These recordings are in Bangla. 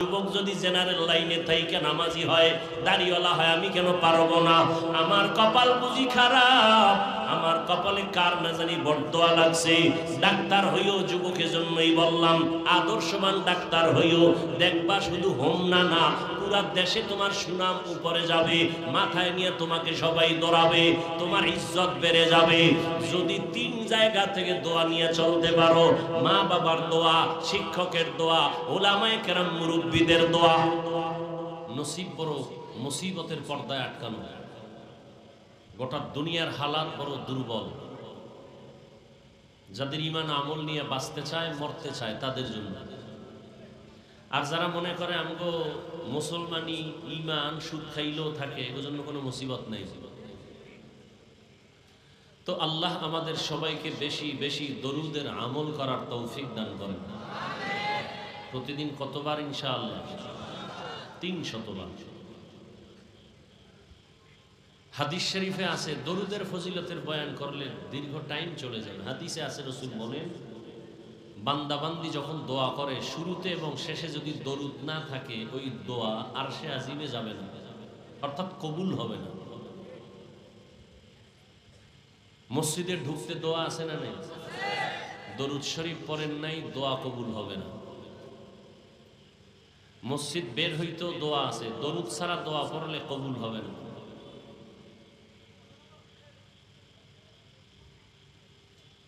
যুবক যদি জেনারেল লাইনে থাইকে নামাজি হয়, দাড়িওয়ালা হয়, আমি কেন পারব না? আমার কপাল বুঝি খারাপ। আমার কপালে কার না জানি বর্দোয়া লাগছে। ডাক্তার হইও যুবকের জন্যই বললাম, আদর্শবান ডাক্তার হইও। দেখবা শুধু হোম না না পুরা দেশে তোমার সুনাম উপরে যাবে, মাথায় নিয়ে তোমাকে সবাই দৌড়াবে, তোমার ইজ্জত বেড়ে যাবে। যদি তিন জায়গা থেকে দোয়া নিয়ে চলতে পারো, মা বাবার দোয়া, শিক্ষকের দোয়া, ওলামায়ে কেরাম মুরব্বীদের দোয়া, নসিব বড় মুসিবতের পর্দায় আটকানো। গোটা দুনিয়ার হালাত বড় দুর্বল। যাদের ইমান আমল নিয়ে বাঁচতে চায়, মরতে চায়, তাদের জন্য। আর যারা মনে করে আমগো মুসলমানি ইমান সুদ খাইলেও থাকে এর জন্য কোনো মুসিবত নেই। তো আল্লাহ আমাদের সবাইকে বেশি বেশি দরুদের আমল করার তৌফিক দান করেন। প্রতিদিন কতবার ইনশাআল্লাহ? তিন শতবার। হাদিস শরীফে আছে, দরুদের ফজিলতের বয়ান করলে দীর্ঘ টাইম চলে যায় হাদিসে আছে রসুল বলেন বান্দাবান্দি যখন দোয়া করে, শুরুতে এবং শেষে যদি দরুদ না থাকে, ওই দোয়া আর সে আজিমে যাবে না। অর্থাৎ কবুল হবে না। মসজিদে ঢুকতে দোয়া আছে না নেই? দরুদ শরীফ পড়েন নাই, দোয়া কবুল হবে না। মসজিদ বের হইতেও দোয়া আছে। দরুদ ছাড়া দোয়া পড়লে কবুল হবে না।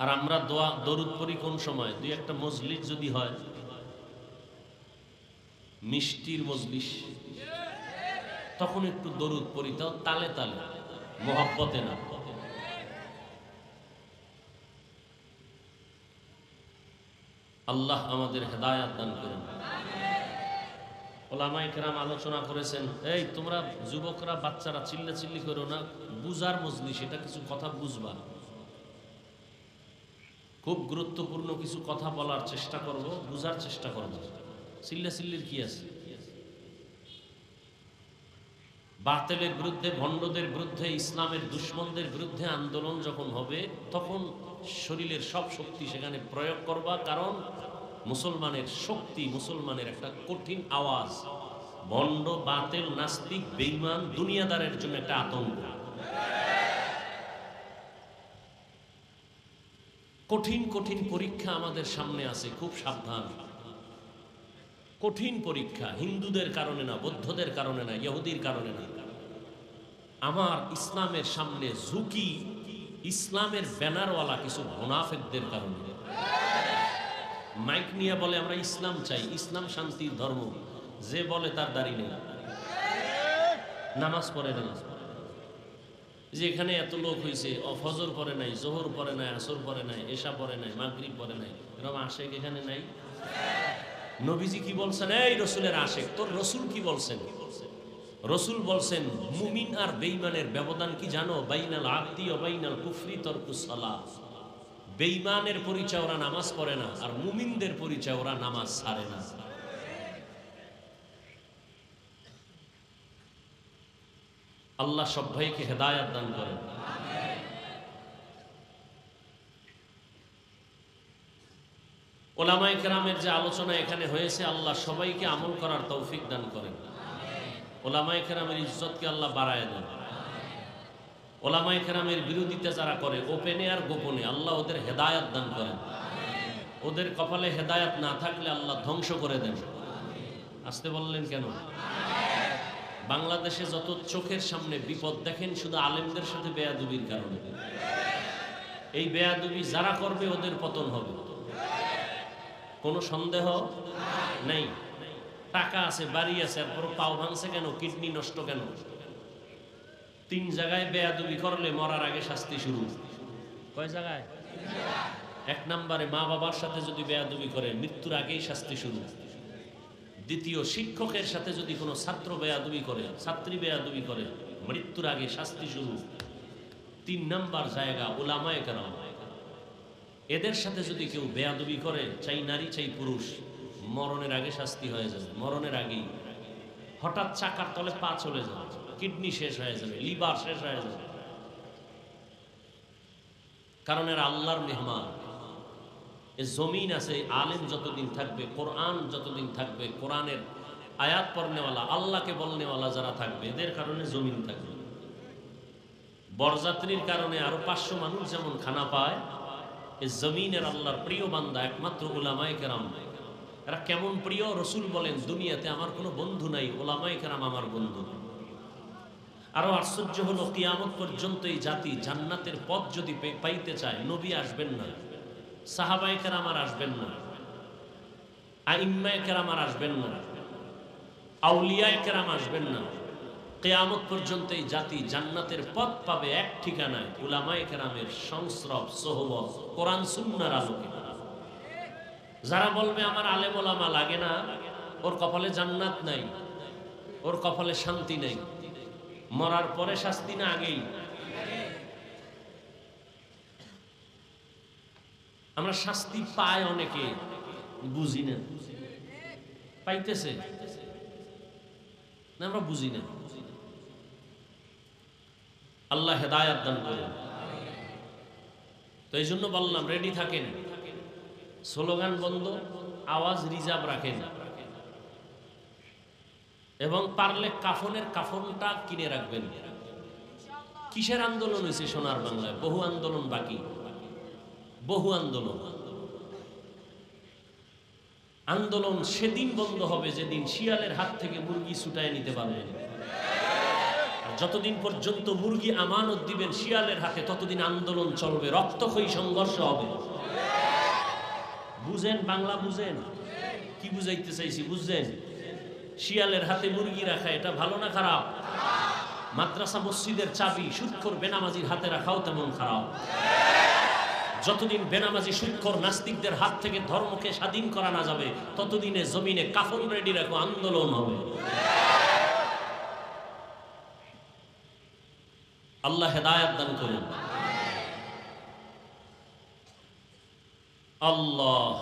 আর আমরা দোয়া, দরুদ পড়ি কোন সময়? দুই একটা মজলিস যদি হয়, মিষ্টির মজলিস। তখন একটু দরুদ পড়ি, তাও তালে তালে, মোহাব্বতে না। আল্লাহ আমাদের হেদায়াত দান করেন। ওলামাই কেরাম আলোচনা করেছেন, এই তোমরা যুবকরা, বাচ্চারা চিল্লা চিল্লি করো না, বুজার মজলিস, এটা কিছু কথা বুঝবা খুব গুরুত্বপূর্ণ কিছু কথা বলার চেষ্টা করব, বুঝার চেষ্টা করব। চিল্লা চিল্লির কি আছে? বাতেলের বিরুদ্ধে, ভণ্ডদের বিরুদ্ধে, ইসলামের দুশ্মনদের বিরুদ্ধে আন্দোলন যখন হবে, তখন শরীরের সব শক্তি সেখানে প্রয়োগ করবা, কারণ মুসলমানের শক্তি, মুসলমানের একটা কঠিন আওয়াজ। ভণ্ড, বাতেল, নাস্তিক বেইমান দুনিয়াদারের জন্য একটা আতঙ্ক। কঠিন কঠিন পরীক্ষা আমাদের সামনে আছে, খুব সাবধান। কঠিন পরীক্ষা, হিন্দুদের কারণে না, বৌদ্ধদের কারণে না, ইহুদির কারণে না। আমার ইসলামের সামনে ঝুঁকি, ইসলামের ব্যানারওয়ালা কিছু মোনাফেকদের কারণে। মাইক নিয়ে বলে, আমরা ইসলাম চাই, ইসলাম শান্তির ধর্ম। যে বলে তার দাড়ি নেই। নামাজ পড়ে না। যে এখানে এত লোক হয়েছে অফজর পরে নাই, জোহর পরে নাই, আসর পরে নাই, এশা পরে নাই, মাগরিব পরে নাই। এরকম আশেক এখানে নাই? নবীজি কি বলছেন? এই রসুলের আশেক, তোর রসুল কি বলছেন? রসুল বলছেন, মুমিন আর বেইমানের ব্যবধান কি জানো? বাইনাল আব্দি ও বাইনাল কুফরি তরকুসালা বেইমানের পরিচয় ওরা নামাজ পড়ে না, আর মুমিনদের পরিচয় ওরা নামাজ ছাড়ে না। আল্লাহ সব ভাইকে হেদায়াত দান করেন। ওলামাই কেরামের যে আলোচনা এখানে হয়েছে, আল্লাহ সবাইকে আমল করার তৌফিক দান করেন। ওলামাই কেরামের ইজ্জতকে আল্লাহ বাড়ায় দেন। ওলামাই কেরামের বিরোধিতা যারা করে, ওপেনে আর গোপনে, আল্লাহ ওদের হেদায়াত দান করেন। ওদের কপালে হেদায়াত না থাকলে আল্লাহ ধ্বংস করে দেন। আসতে বললেন কেন? বাংলাদেশে যত চোখের সামনে বিপদ দেখেন, শুধু আলেমদের সাথে বেয়াদুবির কারণে। এই বেয়াদুবি যারা করবে, ওদের পতন হবে। কোনো সন্দেহ নেই? টাকা আছে, বাড়ি আছে এরপর পাও ভাঙছে কেন? কিডনি নষ্ট কেন? তিন জায়গায় বেয়াদুবি করলে মরার আগে শাস্তি শুরু। কয় জায়গায়? এক নম্বরে মা বাবার সাথে যদি বেয়াদুবি করে, মৃত্যুর আগেই শাস্তি শুরু। দ্বিতীয় শিক্ষকের সাথে যদি কোনো ছাত্র বেয়াদুবি করে, ছাত্রী বেয়াদুবি করে, মৃত্যুর আগে শাস্তি শুরু তিন নাম্বার জায়গা ওলামায় কেন এদের সাথে যদি কেউ বেয়াদুবি করে, চাই নারী, চাই পুরুষ, মরণের আগে শাস্তি হয়ে যাবে, মরণের আগেই। হঠাৎ চাকার তলে পা চলে যাবে, কিডনি শেষ হয়ে যাবে, লিভার শেষ হয়ে যাবে। কারণ এরা আল্লাহর মেহমান। জমিন আছে আলেম যতদিন থাকবে, কোরআন যতদিন থাকবে, কোরআনের আয়াত পড়নেওয়ালা, আল্লাহকে বলনেওয়ালা যারা থাকবে, এদের কারণে জমিন থাকবে। বরযাত্রীর কারণে আরও পাঁচশো মানুষ যেমন খানা পায়, এ জমিনের আল্লাহর প্রিয় বান্দা একমাত্র ওলামায় কেরাম। এরা কেমন প্রিয়? রসুল বলেন, দুনিয়াতে আমার কোনো বন্ধু নাই ওলামায় কেরাম আমার বন্ধু আরও আশ্চর্য হলো, কিয়ামত পর্যন্ত এই জাতি জান্নাতের পথ যদি পাইতে চায়, নবী আসবেন না। সাহাবাই কেরাম আর আসবেন না। আইম্মায় কেরাম আর আসবেন না। আউলিয়ায় কেরাম আসবেন না। কেয়ামত পর্যন্ত এই জাতি জান্নাতের পথ পাবে এক ঠিকানায় উলামায়ে কেরামের সংস্রব, সোহবত, কোরআন, সুন্নার আলোকে। যারা বলবে, আমার আলে ওলামা লাগে না, ওর কপালে জান্নাত নাই, ওর কপালে শান্তি নেই, মরার পরে শাস্তি না আগেই। আমরা শাস্তি পাই অনেকে। বুঝি না। পাইতেছে। না, আমরা বুঝি না। আল্লাহ হেদায়াত দান করেন। তো এই জন্য বললাম রেডি থাকেন। স্লোগান বন্ধ, আওয়াজ রিজার্ভ রাখেন। এবং পারলে কাফনের কাফনটা কিনে রাখবেন। কিসের আন্দোলন হয়েছে সোনার বাংলায়? বহু আন্দোলন বাকি। বহু আন্দোলন। আন্দোলন সেদিন বন্ধ হবে যেদিন শিয়ালের হাত থেকে মুরগি ছুটায় নিতে পারবেন যতদিন পর্যন্ত মুরগি আমানত দিবেন শিয়ালের হাতে, ততদিন আন্দোলন চলবে, রক্তক্ষয়ী সংঘর্ষ হবে। বুঝেন বাংলা বুঝেন? কি বুঝাইতে চাইছি বুঝছেন শিয়ালের হাতে মুরগি রাখা, এটা ভালো না খারাপ? মাদ্রাসা মসজিদের চাবি, সুৎখর বেনামাজির হাতে রাখাও তেমন খারাপ। যতদিন বেনামাজি সুৎখর নাস্তিকদের হাত থেকে ধর্মকে স্বাধীন করা না যাবে, ততদিনে জমিনে কাফন রেডি রাখো, আন্দোলন হবে। আল্লাহ হেদায়াত দান করুন। আল্লাহ।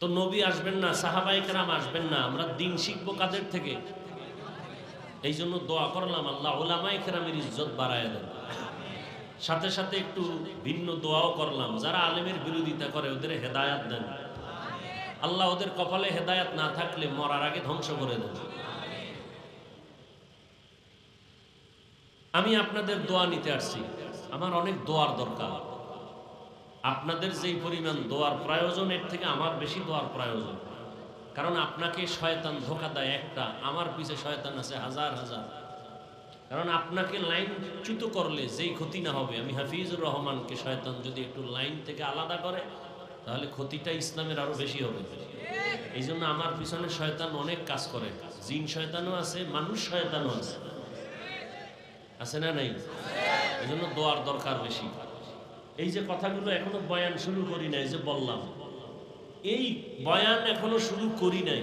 তো নবী আসবেন না সাহাবাই কেরাম আসবেন না, আমরা দিন শিখব কাদের থেকে? এই জন্য দোয়া করলাম, আল্লাহ ওলামাই কেরামের ইজ্জত বাড়ায় দেন। সাথে সাথে একটু ভিন্ন দোয়াও করলাম। যারা আলেমের বিরোধিতা করে, ওদের হেদায়াত দেন। আল্লাহ ওদের কপালে হেদায়াত না থাকলে মরার আগে ধ্বংস করে দেন। আমি আপনাদের দোয়া নিতে আসছি। আমার অনেক দোয়ার দরকার। আপনাদের যেই পরিমাণ দোয়ার প্রয়োজন, এর থেকে আমার বেশি দোয়ার প্রয়োজন। কারণ আপনাকে শয়তান ধোকা দেয় একটা, আমার পিছে শয়তান আছে হাজার হাজার। কারণ আপনাকে লাইন চ্যুত করলে যেই ক্ষতি না হবে, আমি হাফিজুর রহমানকে শয়তান যদি একটু লাইন থেকে আলাদা করে, তাহলে ক্ষতিটা ইসলামের আরও বেশি হবে। এই জন্য আমার পিছনে শয়তান অনেক কাজ করে। জিন শয়তানও আছে, মানুষ শয়তানও আছে। আছে না নাই? এই জন্য দোয়ার দরকার বেশি। এই যে কথাগুলো এখনও বয়ান শুরু করি নাই যে বললাম, এই বয়ান এখনও শুরু করি নাই।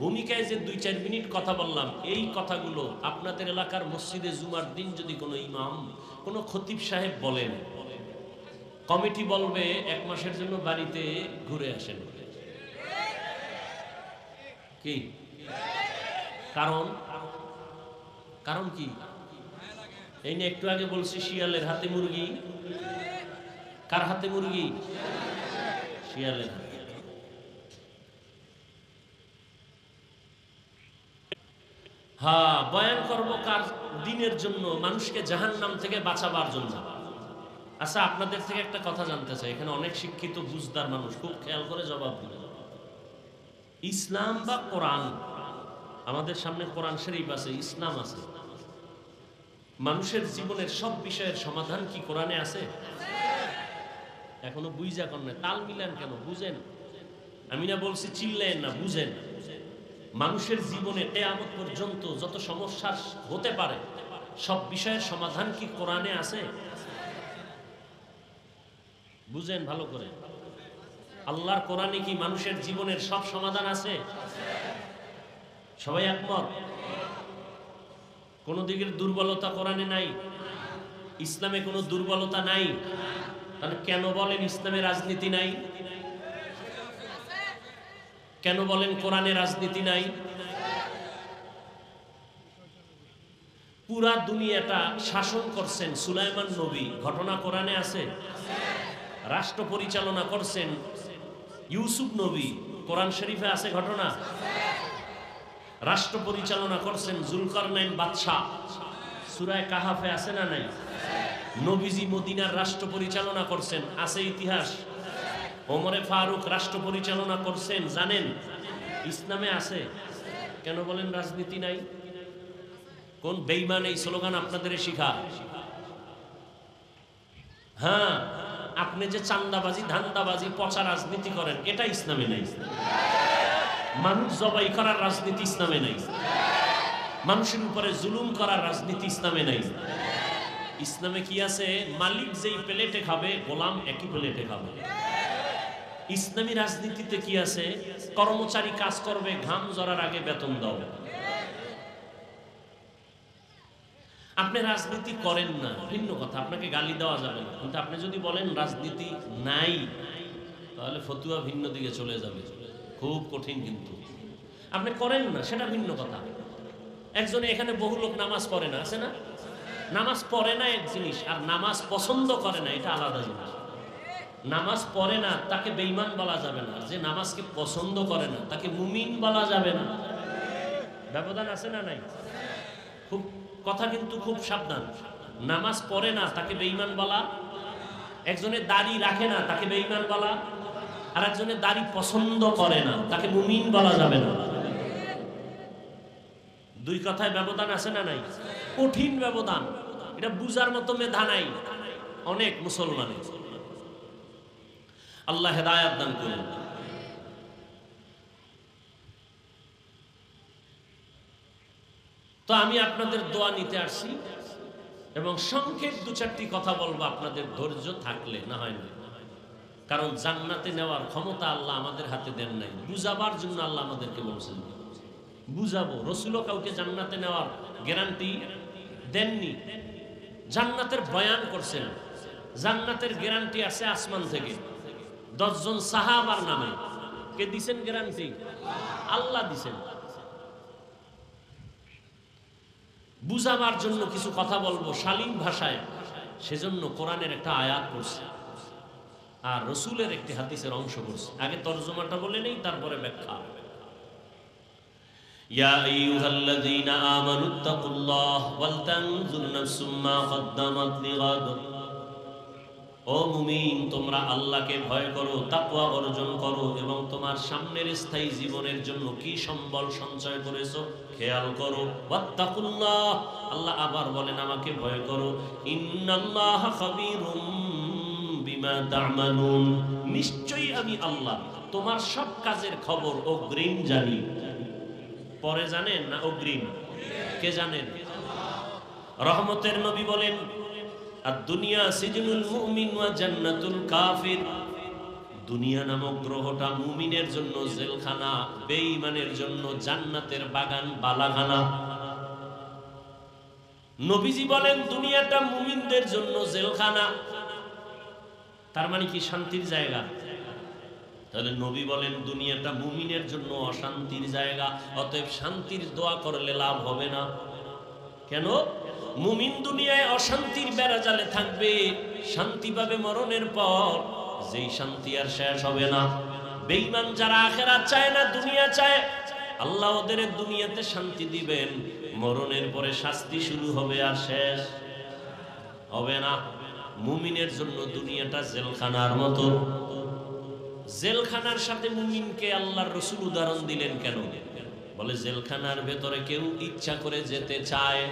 ভূমিকায় যে দুই চার মিনিট কথা বললাম, এই কথাগুলো আপনাদের এলাকার মসজিদে জুমার দিন যদি কোনো ইমাম, কোনো খতিব সাহেব বলেন, কমিটি বলবে এক মাসের জন্য বাড়িতে ঘুরে আসেন। কি? কারণ? কারণ কি? এই নিয়ে একটু আগে বলছি, শিয়ালের হাতে মুরগি। কার হাতে মুরগি? শিয়ালের হাতে। হ্যাঁ বয়ান করব কার দিনের জন্য মানুষকে জাহান নাম থেকে বাঁচাবার জন্য। আচ্ছা আপনাদের থেকে একটা কথা জানতে চাই। এখানে অনেক শিক্ষিত, বুঝদার মানুষ, খুব খেয়াল করে জবাব দিলেন ইসলাম বা কোরআন? আমাদের সামনে কোরআন শরীফ আছে, ইসলাম আছে। মানুষের জীবনের সব বিষয়ের সমাধান কি কোরআনে আছে? এখনও বুঝা না তাল মিলান কেন? বুঝেন। আমি না বলছি চিল্লেন না, বুঝেন। মানুষের জীবনে কেয়ামত পর্যন্ত যত সমস্যা হতে পারে, সব বিষয়ের সমাধান কি কোরআনে আছে? বুঝেন ভালো করে। আল্লাহর কোরআনে কি মানুষের জীবনের সব সমাধান আছে? সবাই একমত? কোনো দিকের দুর্বলতা কোরআনে নাই? ইসলামে কোনো দুর্বলতা নাই? তাহলে কেন বলেন ইসলামে রাজনীতি নাই? কেন বলেন কোরআনে রাজনীতি নাই? পুরা দুনিয়াটা শাসন করছেন সুলাইমান নবী। ঘটনা কোরআনে আছে? রাষ্ট্র পরিচালনা করছেন ইউসুফ নবী। কোরআন শরীফে আছে ঘটনা? রাষ্ট্র পরিচালনা করছেন জুলকারনাইন বাদশাহ। সুরায় কাহাফে আছে না নাই? নবীজি মদিনার রাষ্ট্র পরিচালনা করছেন, আছে ইতিহাস। ওমরে ফারুক রাষ্ট্র পরিচালনা করছেন, জানেন? ইসলামে আছে। কেন বলেন রাজনীতি নাই? কোন বেইমান এই স্লোগান আপনাদের শিখা? হ্যাঁ আপনি যে চান্দাবাজি, ধান্দাবাজি, পচা রাজনীতি করেন, এটা ইসলামে নাই। মানুষ জবাই করার রাজনীতি ইসলামে নাই। মানুষের উপরে জুলুম করার রাজনীতি ইসলামে নাই। ইসলামে কি আছে? মালিক যেই প্লেটে খাবে, গোলাম একই প্লেটে খাবে। ইসলামী রাজনীতিতে কি আছে? কর্মচারী কাজ করবে, ঘাম জরার আগে বেতন দাও। আপনি রাজনীতি করেন না, ভিন্ন কথা, আপনাকে গালি দেওয়া যাবে না। কিন্তু আপনি যদি বলেন রাজনীতি নাই, তাহলে ফতুয়া ভিন্ন দিকে চলে যাবে। খুব কঠিন কিন্তু। আপনি করেন না, সেটা ভিন্ন কথা। একজনে এখানে বহু লোক নামাজ পড়ে না, আছে না? নামাজ পড়ে না এক জিনিস, আর নামাজ পছন্দ করে না, এটা আলাদা জিনিস। নামাজ পড়ে না, তাকে বেইমান বলা যাবে না। যে নামাজকে পছন্দ করে না, তাকে মুমিন বলা যাবে না। ব্যবধান আছে না নাই? খুব, কথা কিন্তু খুব সাবধান। নামাজ পড়ে না, তাকে বেইমান বলা। একজনের দাড়ি রাখে না, তাকে বেইমান বলা। আর একজনের দাড়ি পছন্দ করে না, তাকে মুমিন বলা যাবে না। দুই কথায় ব্যবধান আছে না নাই? কঠিন ব্যবধান। এটা বুজার মতো মেধা নাই। অনেক মুসলমানের। আল্লাহ হেদায়াত দান করুন। তো আমি আপনাদের দোয়া নিতে আসছি এবং সংক্ষেপ দু চারটি কথা বলব, আপনাদের ধৈর্য থাকলে, না হয় না। কারণ জান্নাতে নেওয়ার ক্ষমতা আল্লাহ আমাদের হাতে দেন নাই। বুঝাবার জন্য আল্লাহ আমাদেরকে বলছেন। বুঝাবো। রসুলও কাউকে জান্নাতে নেওয়ার গ্যারান্টি দেননি। জান্নাতের বয়ান করছেন। জান্নাতের গ্যারান্টি আছে আসমান থেকে। দশজন সাহাবার নামে কে দিছেন গ্যারান্টি আল্লাহ দিছেন বুঝাবার জন্য কিছু কথা বলবো শালীন ভাষায় সেজন্য কোরআনের একটা আয়াত করছে আর রসুলের একটি হাদিসের অংশ করছে আগে তর্জমাটা বলে নেই তারপরে ব্যাখ্যা يا أيها الذين آمنوا اتقوا الله ولتنظر نفس ما قدمت لغد ও মুমিন, তোমরা আল্লাহকে ভয় করো, তাকওয়া অর্জন করো এবং তোমার সামনের স্থায়ী জীবনের জন্য কি সম্বল সঞ্চয় করেছ খেয়াল করো। ওয়াত্তাকুল্লাহ। আল্লাহ আবার বলেন, আমাকে ভয় করো। ইন্নাল্লাহ খাবীরুম বিমা তা'মালুন। নিশ্চয়ই আমি আল্লাহ, তোমার সব কাজের খবর অগ্রিম জানি। পরে জানেন না অগ্রিম? কে জানেন? রহমতের নবী বলেন আর দুনিয়া সিজনুল জান্নাতুল দুনিয়া নামক গ্রহটা মুমিনের জন্য জেলখানা, বেঈমানের জন্য জান্নাতের বাগান, বালাখানা। নবীজি বলেন, দুনিয়াটা মুমিনদের জন্য জেলখানা। তার মানে কি শান্তির জায়গা? তাহলে নবী বলেন, দুনিয়াটা মুমিনের জন্য অশান্তির জায়গা, অতএব শান্তির দোয়া করলে লাভ হবে না। কেন? মুমিন দুনিয়ায় অশান্তির বেড়াজালে থাকবে শান্তি পাবে মরণের পর যেই শান্তি আর শেষ হবে না। বেঈমান যারা আখেরাত চায় না, দুনিয়া চায়, আল্লাহ ওদের দুনিয়াতে শান্তি দিবেন, মরণের পরে শাস্তি শুরু হবে আর শেষ হবে না। মুমিনের জন্য দুনিয়াটা জেলখানার মতো। জেলখানার সাথে মুমিনকে আল্লাহর রসুল উদাহরণ দিলেন কেন? বলে, জেলখানার ভেতরে কেউ ইচ্ছা করে যেতে চায়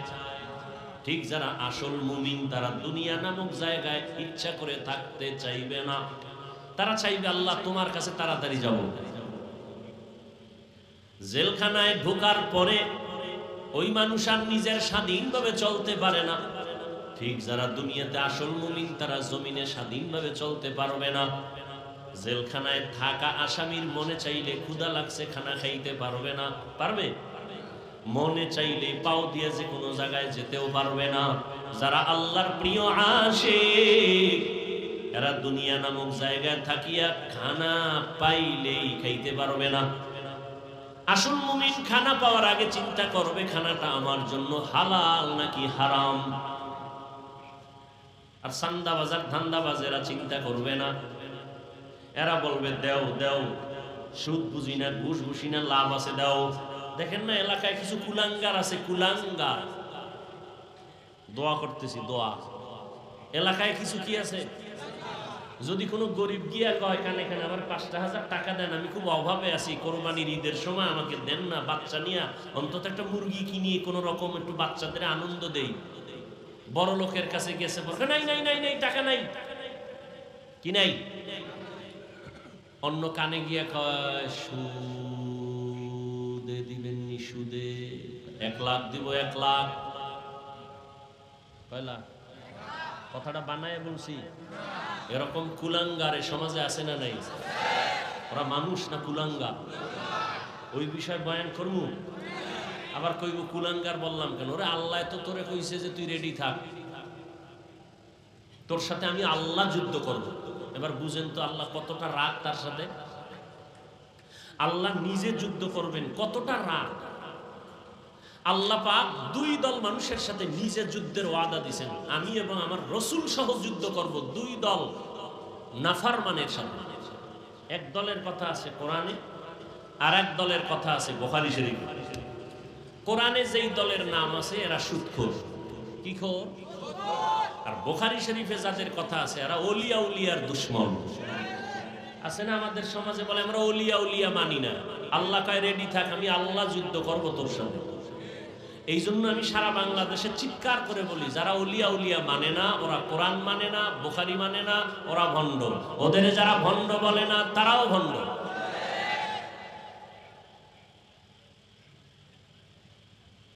ঠিক যারা আসল মুমিন, তারা দুনিয়া নামক জায়গায় ইচ্ছা করে থাকতে চাইবে না। তারা চাইবে, আল্লাহ তোমার কাছে তাড়াতাড়ি যাব। জেলখানায় ঢোকার পরে ওই মানুষ আর নিজের স্বাধীনভাবে চলতে পারে না। ঠিক যারা দুনিয়াতে আসল মুমিন, তারা জমিনে স্বাধীনভাবে চলতে পারবে না। জেলখানায় থাকা আসামির মনে চাইলে ক্ষুদা লাগছে, খানা খাইতে পারবে না। পারবে? মনে চাইলে পাও দিয়ে যে কোনো জায়গায় যেতেও পারবে না। যারা আল্লাহর প্রিয় আসে এরা দুনিয়া নামক জায়গায় থাকিয়া খানা পাইলেই খাইতে পারবে না। আসল মুমিন খানা পাওয়ার আগে চিন্তা করবে, খানাটা আমার জন্য হালাল নাকি হারাম? আর সান্দা বাজার ধান্দা বাজেরা চিন্তা করবে না। এরা বলবে, দেও দেও, সুদ বুঝি না, ঘুষ বুঝি না, লাভ আছে, দাও। দেখেন না এলাকায় কিছু কুলাঙ্গার আছে, কুলাঙ্গার। দোয়া করতেছি, দোয়া। এলাকায় কিছু কি আছে? যদি কোনো গরিব গিয়া কয়, কানে কানে, আমার পাঁচটা হাজার টাকা দেন, আমি খুব অভাবে আছি, কোরবানির ঈদের সময় আমাকে দেন না, বাচ্চা নিয়ে অন্তত একটা মুরগি কিনিয়ে কোনো রকম একটু বাচ্চাদের আনন্দ দেই। বড় লোকের কাছে গেছে বলবে নাই নাই নাই নাই, টাকা নাই। কি নাই? অন্য কানে গিয়া কয় এক লাখ দিব, এক লাখ। কয় লাখ কথাটা বানায় বলছি। এরকম কুলাঙ্গারে সমাজে আছে না নাই? ওরা মানুষ না কুলাঙ্গা? ওই বিষয় বয়ান করব আবার কইব, কুলাঙ্গার বললাম কেন? ওরে আল্লাহ তো তোরে কইছে যে তুই রেডি থাক। তোর সাথে আমি আল্লাহ যুদ্ধ করব। এবার বুঝেন তো আল্লাহ কতটা রাগ তার সাথে? আল্লাহ নিজে যুদ্ধ করবেন, কতটা রাগ? আল্লাহ দুই দল মানুষের সাথে নিজে যুদ্ধের ওয়াদা দিছেন আমি এবং আমার রসুল সহ যুদ্ধ করব। দুই দল নাফারমানের সাথে এক দলের কথা আছে কোরআনে আর এক দলের কথা আছে বোখারি শরীফ। কোরআনে যেই দলের নাম আছে, এরা সুৎখোর। কি খোর? আর বোখারি শরীফে যাদের কথা আছে, এরা ওলিয়া উলিয়ার দুশ্মন। আছে না আমাদের সমাজে বলে, আমরা ওলিয়া উলিয়া মানি না। আল্লাহ কয় রেডি থাক, আমি আল্লাহ যুদ্ধ করব তোর সাথে। এই জন্য আমি সারা বাংলাদেশে চিৎকার করে বলি, যারা উলিয়া উলিয়া মানে না, ওরা কোরআন মানে না, বোখারি মানে না, ওরা ভণ্ড। ওদের যারা ভণ্ড বলে না, তারাও ভণ্ড।